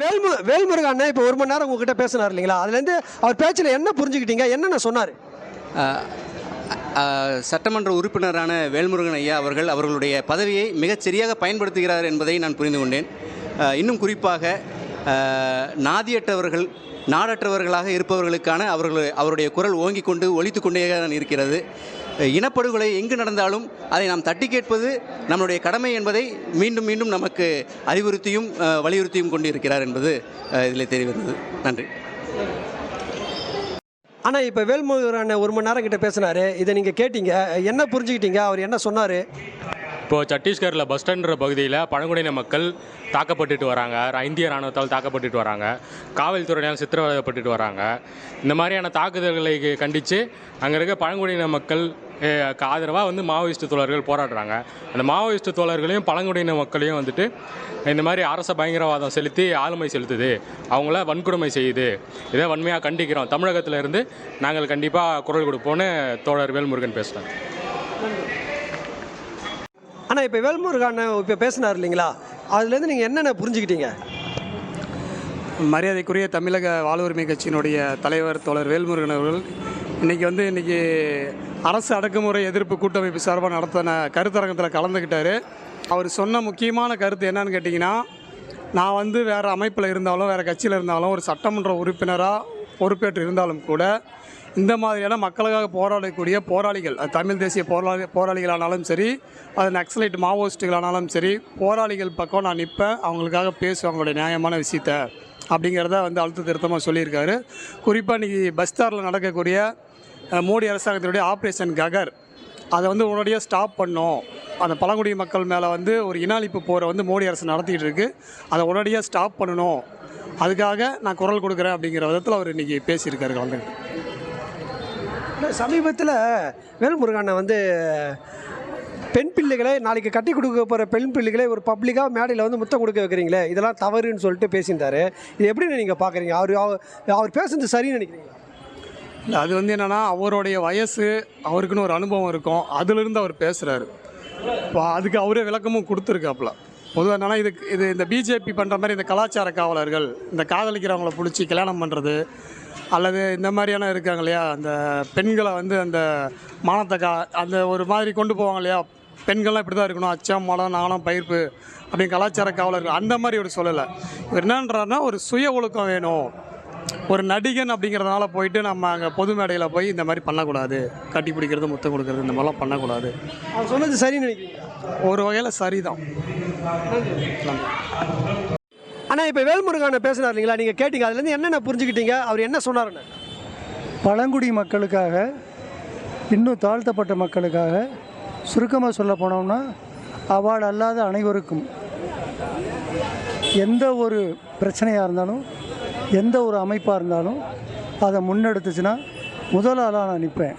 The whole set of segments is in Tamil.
வேல்மு வேல்முருகன் அண்ணன் இப்போ ஒரு மணி நேரம் உங்ககிட்ட பேசினார் இல்லைங்களா? அதுலேருந்து அவர் பேச்சில் என்ன புரிஞ்சுக்கிட்டீங்க? என்னென்ன சொன்னார்? சட்டமன்ற உறுப்பினரான வேல்முருகன் ஐயா அவர்கள் அவர்களுடைய பதவியை மிகச் சரியாக பயன்படுத்துகிறார் என்பதை நான் புரிந்து கொண்டேன். இன்னும் குறிப்பாக நாதியற்றவர்கள் நாடற்றவர்களாக இருப்பவர்களுக்கான அவர்கள் அவருடைய குரல் ஓங்கிக் கொண்டு ஒலித்து கொண்டே தான் இருக்கிறது. இனப்படுகொலை எங்கு நடந்தாலும் அதை நாம் தட்டி கேட்பது நம்முடைய கடமை என்பதை மீண்டும் மீண்டும் நமக்கு அறிவுறுத்தியும் வலியுறுத்தியும் கொண்டு இருக்கிறார் என்பது இதில் தெரிவித்தது. நன்றி. ஆனால் இப்போ வேல்முருகன் ஒரு மணி நேரம் கிட்ட பேசினார். இதை நீங்கள் கேட்டீங்க. என்ன புரிஞ்சுக்கிட்டீங்க? அவர் என்ன சொன்னார்? இப்போது சத்தீஸ்கரில் பஸ் ஸ்டாண்ட்ற பகுதியில் பழங்குடியின மக்கள் தாக்கப்பட்டுட்டு வராங்க. இந்திய ராணுவத்தால் தாக்கப்பட்டுட்டு வராங்க. காவல்துறையினால் சித்திரவதைப்பட்டுட்டு வராங்க. இந்த மாதிரியான தாக்குதல்களை கண்டித்து அங்கே இருக்க பழங்குடியின மக்கள் ஆதரவாக வந்து மாவோயிஸ்ட் தோழர்கள் போராடுறாங்க. அந்த மாவோயிஸ்ட் தோழர்களையும் பழங்குடியின மக்களையும் வந்துட்டு இந்த மாதிரி அரச பயங்கரவாதம் செலுத்தி ஆளுமை செலுத்துது. அவங்கள வன்கொடுமை செய்யுது. இதை வன்மையாக கண்டிக்கிறோம். தமிழகத்துலேருந்து நாங்கள் கண்டிப்பாக குரல் கொடுப்போம்னு தோழர் வேல்முருகன் பேசுகிறேன் ஆனால் இப்போ வேல்முருகன் இப்போ பேசினார் இல்லைங்களா? அதுலேருந்து நீங்கள் என்னென்ன புரிஞ்சுக்கிட்டீங்க? மரியாதைக்குரிய தமிழக வாழ்வுரிமை கட்சியினுடைய தலைவர் தோழர் வேல்முருகன் அவர்கள் இன்றைக்கி வந்து இன்றைக்கி அரசு அடக்குமுறை எதிர்ப்பு கூட்டமைப்பு சார்பாக நடத்தின கருத்தரங்கத்தில் கலந்துக்கிட்டார் அவர் சொன்ன முக்கியமான கருத்து என்னன்னு கேட்டிங்கன்னா நான் வந்து வேறு அமைப்பில் இருந்தாலும் வேறு கட்சியில் இருந்தாலும் ஒரு சட்டமன்ற உறுப்பினராக பொறுப்பேற்று இருந்தாலும் கூட இந்த மாதிரியான மக்களுக்காக போராடக்கூடிய போராளிகள் தமிழ் தேசிய போராளி போராளிகளானாலும் சரி அது நக்சலைட் மாவோயிஸ்ட்டுகளானாலும் சரி போராளிகள் பக்கம் நான் நிற்பேன் அவங்களுக்காக பேசுவேன் அவங்களுடைய நியாயமான விஷயத்த அப்படிங்கிறத வந்து அழுத்த திருத்தமாக சொல்லியிருக்காரு. குறிப்பாக இன்றைக்கி பஸ்தாரில் நடக்கக்கூடிய மோடி அரசாங்கத்தினுடைய ஆப்ரேஷன் ககர் அதை வந்து உடனடியாக ஸ்டாப் பண்ணோம். அந்த பழங்குடி மக்கள் மேலே வந்து ஒரு இனாளிப்பு போரை வந்து மோடி அரசு நடத்திட்டு இருக்கு. அதை உடனடியாக ஸ்டாப் பண்ணணும். அதுக்காக நான் குரல் கொடுக்குறேன் அப்படிங்கிற விதத்தில் அவர் இன்றைக்கி பேசியிருக்காரு கலந்துக்கிட்டு. சமீபத்தில் வேல்முருகன் வந்து பெண் பிள்ளைகளை நாளைக்கு கட்டி கொடுக்க போகிற பெண் பிள்ளைகளை ஒரு பப்ளிக்காக மேடையில் வந்து முத்தம் கொடுக்க வைக்கிறீங்களே? இதெல்லாம் தவறுன்னு சொல்லிட்டு பேசியிருந்தார். இது எப்படி நீங்கள் பார்க்குறீங்க? அவர் அவர் அவர் பேசுனது சரின்னு நினைக்கிறீங்களா? இல்லை அது வந்து என்னென்னா அவருடைய வயசு அவருக்குன்னு ஒரு அனுபவம் இருக்கும். அதுலேருந்து அவர் பேசுகிறாரு இப்போ அதுக்கு அவரே விளக்கமும் கொடுத்துருக்காப்புல. பொதுவாக என்னென்னா இது இது இந்த பிஜேபி பண்ணுற மாதிரி இந்த கலாச்சார காவலர்கள் இந்த காதலிக்கிறவங்கள பிடிச்சி கல்யாணம் பண்ணுறது அல்லது இந்த மாதிரியான இருக்காங்க இல்லையா? அந்த பெண்களை வந்து அந்த மானத்தை கா அந்த ஒரு மாதிரி கொண்டு போவாங்க இல்லையா? பெண்கள்லாம் இப்படி தான் இருக்கணும். அச்சம் மலம் நாணம் பயிர்ப்பு அப்படின்னு கலாச்சார காவலர்கள் அந்த மாதிரி ஒரு சொல்லலை. இவர் என்னன்றாருன்னா ஒரு சுய ஒழுக்கம் வேணும். ஒரு நடிகன் அப்படிங்கிறதுனால போயிட்டு நம்ம அங்கே பொது மேடையில் போய் இந்த மாதிரி பண்ணக்கூடாது. கட்டி பிடிக்கிறது முத்தம் கொடுக்கறது இந்த மாதிரிலாம் பண்ணக்கூடாது. அவர் சொன்னது சரின்னு நினைக்கிறீங்களா? ஒரு வகையில் சரிதான். ஆனால் இப்போ வேல்முருகான பேசினார் இல்லைங்களா? நீங்கள் கேட்டீங்க. அதுலேருந்து என்னென்ன புரிஞ்சுக்கிட்டீங்க? அவர் என்ன சொன்னாருன்னு. பழங்குடி மக்களுக்காக இன்னும் தாழ்த்தப்பட்ட மக்களுக்காக சுருக்கமாக சொல்ல போனோம்னா அவார்டு அல்லாத அனைவருக்கும் எந்த ஒரு பிரச்சனையாக இருந்தாலும் எந்த ஒரு அமைப்பாக இருந்தாலும் அதை முன்னெடுத்துச்சுன்னா முதல் ஆளாக நான் நிற்பேன்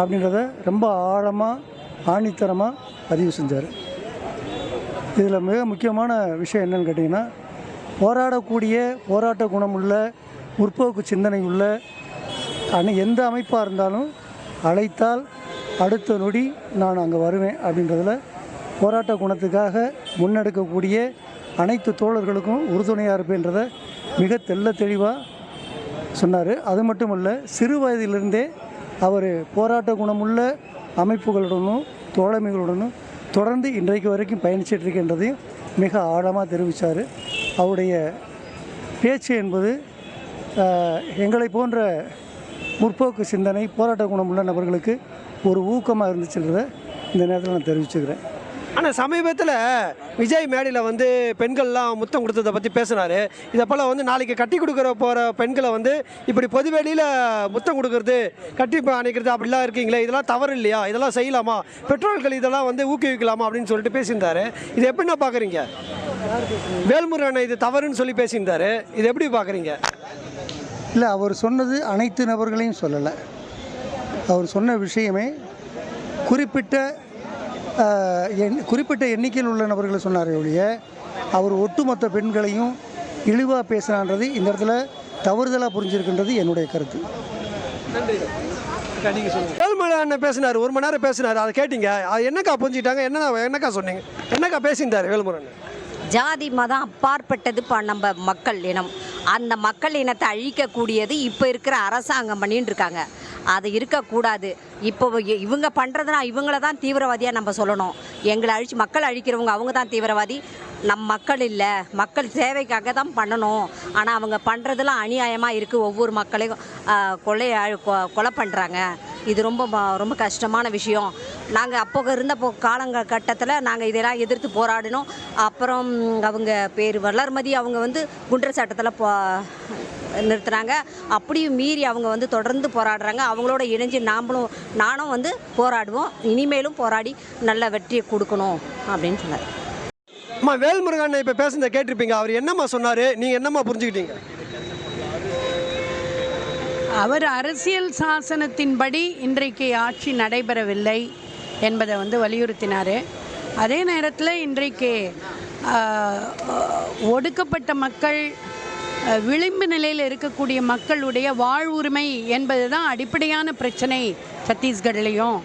அப்படின்றத ரொம்ப ஆழமாக ஆணித்தரமாக பதிவு செஞ்சார். இதில் மிக முக்கியமான விஷயம் என்னென்னு கேட்டிங்கன்னா போராடக்கூடிய போராட்ட குணமுள்ள முற்போக்கு சிந்தனை உள்ள அனை எந்த அமைப்பாக இருந்தாலும் அழைத்தால் அடுத்த நொடி நான் அங்கே வருவேன் அப்படின்றதில் போராட்ட குணத்துக்காக முன்னெடுக்கக்கூடிய அனைத்து தோழர்களுக்கும் உறுதுணையாக இருப்பேன்றதை மிக தெல்ல தெளிவாக சொன்னார். அது மட்டும் இல்லை சிறு வயதிலிருந்தே அவர் போராட்ட குணமுள்ள அமைப்புகளுடனும் தோழமைகளுடனும் தொடர்ந்து இன்றைக்கு வரைக்கும் பயணிச்சிட்டு இருக்கின்றதையும் மிக ஆழமாக தெரிவித்தார் அவருடைய பேச்சு என்பது எங்களை போன்ற முற்போக்கு சிந்தனை போராட்ட குணமுள்ள நபர்களுக்கு ஒரு ஊக்கமாக இருந்துச்சுன்றத இந்த நேரத்தில் நான் தெரிவிச்சுக்கிறேன். ஆனால் சமீபத்தில் விஜய் மேடையில் வந்து பெண்கள்லாம் முத்தம் கொடுத்ததை பற்றி பேசினார். இதை போல் வந்து நாளைக்கு கட்டி கொடுக்குற போகிற பெண்களை வந்து இப்படி பொதுவெளியில் முத்தம் கொடுக்கறது கட்டி அணைக்கிறது அப்படிலாம் இருக்கீங்களே இதெல்லாம் தவறு இல்லையா? இதெல்லாம் செய்யலாமா? பெற்றோர்கள் இதெல்லாம் வந்து ஊக்குவிக்கலாமா அப்படின்னு சொல்லிட்டு பேசியிருந்தாரு. இது எப்படின்னா பார்க்குறீங்க வேல்முருகன் இது தவறுன்னு சொல்லி பேசியிருந்தாரு. இது எப்படி பார்க்குறீங்க இல்லை அவர் சொன்னது அனைத்து நபர்களையும் சொல்லலை. அவர் சொன்ன விஷயமே குறிப்பிட்ட எண் குறிப்பிட்ட எண்ணிக்கையில் உள்ள நபர்களை சொன்னாரே ஒழிய அவர் ஒட்டுமொத்த பெண்களையும் இழிவாக பேசினான்றது இந்த இடத்துல தவறுதலாக புரிஞ்சிருக்கின்றது என்னுடைய கருத்து. வேல்முருகன் அண்ணன் பேசினார்? ஒரு மணி நேரம் பேசினார். அதை கேட்டீங்க. அது என்னக்கா புரிஞ்சுக்கிட்டாங்க? என்ன என்னக்கா சொன்னீங்க? என்னக்கா பேசியிருந்தாரு? வேல்முருகன். ஜாதி மதம் அப்பாற்பட்டது ப நம்ம மக்கள் இனம். அந்த மக்கள் இனத்தை அழிக்கக்கூடியது இப்போ இருக்கிற அரசாங்கம் பண்ணிட்டு இருக்காங்க. அது இருக்கக்கூடாது. இப்போ இவங்க பண்ணுறதுனா இவங்கள தான் தீவிரவாதியாக நம்ம சொல்லணும். எங்களை அழிச்சு மக்கள் அழிக்கிறவங்க அவங்க தான் தீவிரவாதி. நம் மக்கள் இல்லை. மக்கள் சேவைக்காக தான் பண்ணணும். ஆனால் அவங்க பண்ணுறதுலாம் அநியாயமாக இருக்குது ஒவ்வொரு மக்களையும் கொலை கொ- கொலை பண்ணுறாங்க இது ரொம்ப ரொம்ப கஷ்டமான விஷயம். நாங்கள் அப்போ இருந்த போ காலங்க கட்டத்தில் நாங்கள் இதெல்லாம் எதிர்த்து போராடினோம். அப்புறம் அவங்க பேர் வளர்மதி அவங்க வந்து குண்டர் சட்டத்தில் போ நிறுத்துனாங்க. அப்படியும் மீறி அவங்க வந்து தொடர்ந்து போராடுறாங்க. அவங்களோட இணைஞ்சு நாமளும் நானும் வந்து போராடுவோம். இனிமேலும் போராடி நல்ல வெற்றியை கொடுக்கணும் அப்படின்னு சொன்னார். அம்மா வேல்முருகன் இப்போ பேசுனதை கேட்டிருப்பீங்க. அவர் என்னம்மா சொன்னார்? நீங்கள் என்னம்மா புரிஞ்சுக்கிட்டீங்க? அவர் அரசியல் சாசனத்தின்படி இன்றைக்கு ஆட்சி நடைபெறவில்லை என்பதை வந்து வலியுறுத்தினார். அதே நேரத்தில் இன்றைக்கு ஒடுக்கப்பட்ட மக்கள் விளிம்பு நிலையில் இருக்கக்கூடிய மக்களுடைய வாழ்வுரிமை என்பது தான் அடிப்படையான பிரச்சனை சத்தீஸ்கட்லேயும்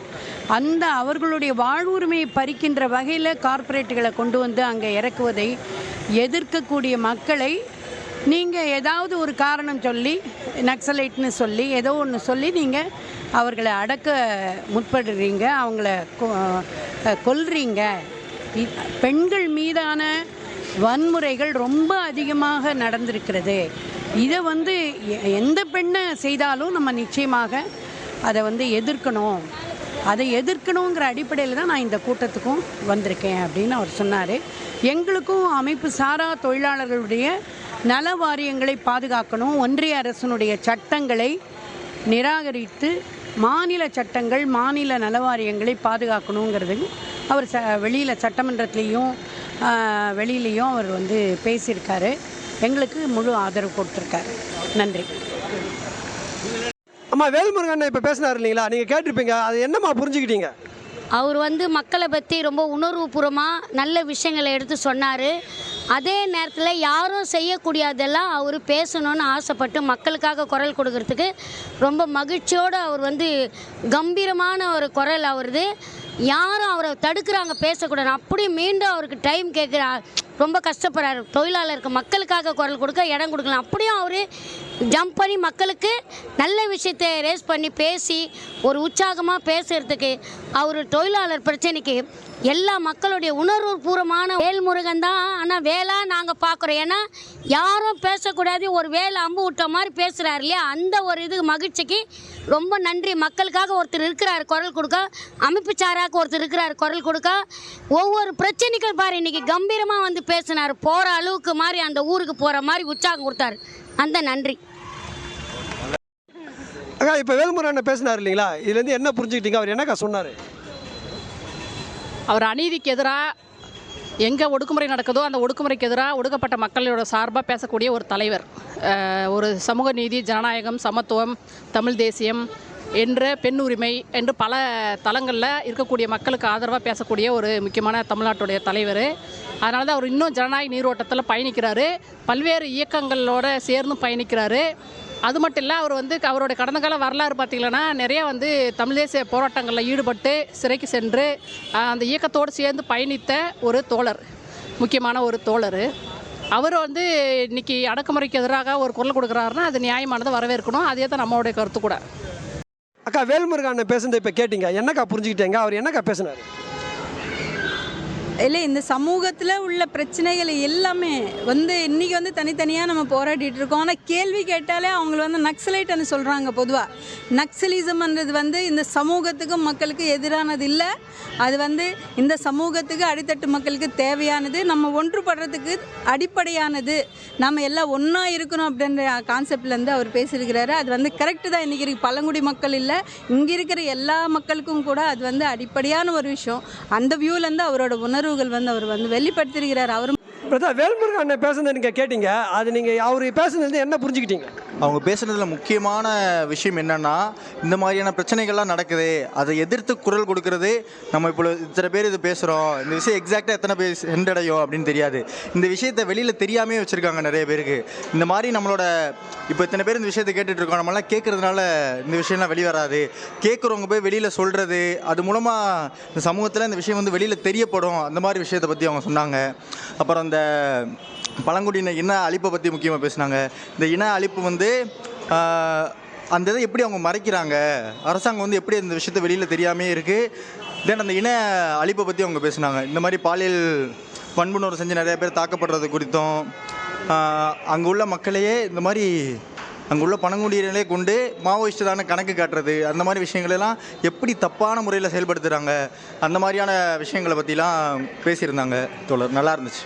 அந்த அவர்களுடைய வாழ்வுரிமையை பறிக்கின்ற வகையில் கார்ப்பரேட்டுகளை கொண்டு வந்து அங்கே இறக்குவதை எதிர்க்கக்கூடிய மக்களை நீங்கள் ஏதாவது ஒரு காரணம் சொல்லி நக்சலைட்னு சொல்லி ஏதோ ஒன்று சொல்லி நீங்கள் அவர்களை அடக்க முற்படுறீங்க அவங்கள கொ- கொல்றீங்க. பெண்கள் மீதான வன்முறைகள் ரொம்ப அதிகமாக நடந்திருக்கிறது. இதை வந்து எ- எந்த பெண்ணை செய்தாலும் நம்ம நிச்சயமாக அதை வந்து எதிர்க்கணும். அதை எதிர்க்கணுங்கிற அடிப்படையில் தான் நான் இந்த கூட்டத்துக்கும் வந்திருக்கேன் அப்படின்னு அவர் சொன்னார். எங்களுக்கும் அமைப்பு சாரா தொழிலாளர்களுடைய நல வாரியங்களை பாதுகாக்கணும். ஒன்றிய அரசினுடைய சட்டங்களை நிராகரித்து மாநில சட்டங்கள் மாநில நல வாரியங்களை பாதுகாக்கணுங்கிறது அவர் ச வெளியில் சட்டமன்றத்துலேயும் வெளியிலையும் அவர் வந்து பேசியிருக்காரு. எங்களுக்கு முழு ஆதரவு கொடுத்துருக்காரு. நன்றி. அம்மா வேல்முருகன் இப்போ பேசினார் இல்லைங்களா? நீங்கள் கேட்டிருப்பீங்க. அது என்னம்மா புரிஞ்சுக்கிட்டீங்க? அவர் வந்து மக்களை பற்றி ரொம்ப உணர்வுபூர்வமாக நல்ல விஷயங்களை எடுத்து சொன்னார். அதே நேரத்தில் யாரும் செய்யக்கூடியதெல்லாம் அவர் பேசணும்னு ஆசைப்பட்டு மக்களுக்காக குரல் கொடுக்கறதுக்கு ரொம்ப மகிழ்ச்சியோடு அவர் வந்து கம்பீரமான ஒரு குரல் அவருது. யாரும் அவரை தடுக்கிறாங்க பேசக்கூடாது. அப்படியே மீண்டும் அவருக்கு டைம் கேட்குறா ரொம்ப கஷ்டப்படுறாரு. தொழிலாளருக்கு மக்களுக்காக குரல் கொடுக்க இடம் கொடுக்கலாம் அப்படியும் அவர் ஜம்ப் பண்ணி மக்களுக்கு நல்ல விஷயத்தை ரேஸ் பண்ணி பேசி ஒரு உற்சாகமாக பேசுறதுக்கு அவர் தொழிலாளர் பிரச்சனைக்கு எல்லா மக்களுடைய உணர்வு பூர்வமான வேல்முருகன் தான். ஆனால் வேலா நாங்கள் பார்க்குறோம் ஏன்னா யாரும் பேசக்கூடாது ஒரு வேலை அம்பு விட்ட மாதிரி பேசுகிறாரு இல்லையா? அந்த ஒரு இது மகிழ்ச்சிக்கு ரொம்ப நன்றி. மக்களுக்காக ஒருத்தர் இருக்கிறார் குரல் கொடுக்க. அமைப்பு சாராக ஒருத்தர் இருக்கிறார் குரல் கொடுக்க. ஒவ்வொரு பிரச்சனைக்கும் பாரு இன்னைக்கு கம்பீரமாக வந்து பேசினார். போகிற அளவுக்கு மாதிரி அந்த ஊருக்கு போகிற மாதிரி உற்சாகம் கொடுத்தாரு. அந்த நன்றி. அக்கா இப்போ வேல்முருகன் பேசினார் இல்லைங்களா? இதுலேருந்து என்ன புரிஞ்சுக்கிட்டீங்க? அவர் என்னக்கா சொன்னார்? அவர் அநீதிக்கு எதிராக எங்கே ஒடுக்குமுறை நடக்குதோ அந்த ஒடுக்குமுறைக்கு எதிராக ஒடுக்கப்பட்ட மக்களோட சார்பாக பேசக்கூடிய ஒரு தலைவர். ஒரு சமூக நீதி ஜனநாயகம் சமத்துவம் தமிழ் தேசியம் என்ற பெண் உரிமை என்று பல தளங்களில் இருக்கக்கூடிய மக்களுக்கு ஆதரவாக பேசக்கூடிய ஒரு முக்கியமான தமிழ்நாட்டுடைய தலைவர். அதனால தான் அவர் இன்னும் ஜனநாயக நீரோட்டத்தில் பயணிக்கிறாரு. பல்வேறு இயக்கங்களோட சேர்ந்து பயணிக்கிறாரு. அது மட்டும் இல்லை அவர் வந்து அவருடைய கடந்த கால வரலாறு பார்த்தீங்கன்னா நிறைய வந்து தமிழ் தேசிய போராட்டங்களில் ஈடுபட்டு சிறைக்கு சென்று அந்த இயக்கத்தோடு சேர்ந்து பயணித்த ஒரு தோழர் முக்கியமான ஒரு தோழர். அவர் வந்து இன்னைக்கு அடக்குமுறைக்கு எதிராக ஒரு குரல் கொடுக்குறாருன்னா அது நியாயமானதை வரவேற்கணும். அதே தான் நம்மளுடைய கருத்து கூட. அக்கா வேல்முருகன் பேசுனதை இப்போ கேட்டீங்க. என்னக்கா புரிஞ்சுக்கிட்டேங்க? அவர் என்னக்கா பேசினார்? இல்லை இந்த சமூகத்தில் உள்ள பிரச்சனைகள் எல்லாமே வந்து இன்றைக்கி வந்து தனித்தனியாக நம்ம போராடிட்டு இருக்கோம். ஆனால் கேள்வி கேட்டாலே அவங்கள வந்து நக்சலைட்னு சொல்கிறாங்க பொதுவாக நக்சலிசம்ன்றது வந்து இந்த சமூகத்துக்கும் மக்களுக்கு எதிரானது இல்லை. அது வந்து இந்த சமூகத்துக்கு அடித்தட்டு மக்களுக்கு தேவையானது நம்ம ஒன்றுபடுறதுக்கு அடிப்படையானது. நம்ம எல்லாம் ஒன்றா இருக்கணும் அப்படின்ற கான்செப்ட்லேருந்து அவர் பேசியிருக்கிறாரு. அது வந்து கரெக்டு தான். இன்றைக்கி பழங்குடி மக்கள் இல்லை. இங்கே இருக்கிற எல்லா மக்களுக்கும் கூட அது வந்து அடிப்படையான ஒரு விஷயம். அந்த வியூலேருந்து அவரோட உணர்வு உணர்வுகள் வந்து அவர் வந்து வெளிப்படுத்திருக்கிறார் அவர் பிரதா வேல்முருகன் அண்ணன் பேசுனது நீங்கள் கேட்டீங்க. அது நீங்கள் அவர் பேசுனது என்ன புரிஞ்சுக்கிட்டீங்க? அவங்க பேசுனதுல முக்கியமான விஷயம் என்னன்னா இந்த மாதிரியான பிரச்சனைகள்லாம் நடக்குது அதை எதிர்த்து குரல் கொடுக்கறது நம்ம இப்போ இத்தனை பேர் இது பேசுகிறோம் இந்த விஷயம் எக்ஸாக்டாக எத்தனை பேர் சென்றடையும் அப்படின்னு தெரியாது. இந்த விஷயத்தை வெளியில் தெரியாமே வச்சுருக்காங்க நிறைய பேருக்கு. இந்த மாதிரி நம்மளோட இப்போ இத்தனை பேர் இந்த விஷயத்தை கேட்டுட்டு இருக்கோம் நம்மளாம் கேட்கறதுனால இந்த விஷயம்லாம் வெளிவராது. கேட்குறவங்க போய் வெளியில் சொல்கிறது அது மூலமாக இந்த சமூகத்தில் இந்த விஷயம் வந்து வெளியில் தெரியப்படும் அந்த மாதிரி விஷயத்தை பற்றி அவங்க சொன்னாங்க. அப்புறம் அந்த அந்த பழங்குடியின இன அழிப்பை பற்றி முக்கியமாக பேசினாங்க. இந்த இன அழிப்பு வந்து அந்த இதை எப்படி அவங்க மறைக்கிறாங்க? அரசாங்கம் வந்து எப்படி இந்த விஷயத்த வெளியில் தெரியாமே இருக்குது தென் அந்த இன அழிப்பை பற்றி அவங்க பேசினாங்க. இந்த மாதிரி பாலியல் வன்புணர்வு செஞ்சு நிறைய பேர் தாக்கப்படுறது குறித்தும் அங்கே உள்ள மக்களையே இந்த மாதிரி அங்கே உள்ள பழங்குடியினரே கொண்டு மாவோயிஸ்டான கணக்கு காட்டுறது அந்த மாதிரி விஷயங்களெல்லாம் எப்படி தப்பான முறையில் செயல்படுத்துகிறாங்க அந்த மாதிரியான விஷயங்களை பற்றிலாம் பேசியிருந்தாங்க. தோழர் நல்லா இருந்துச்சு.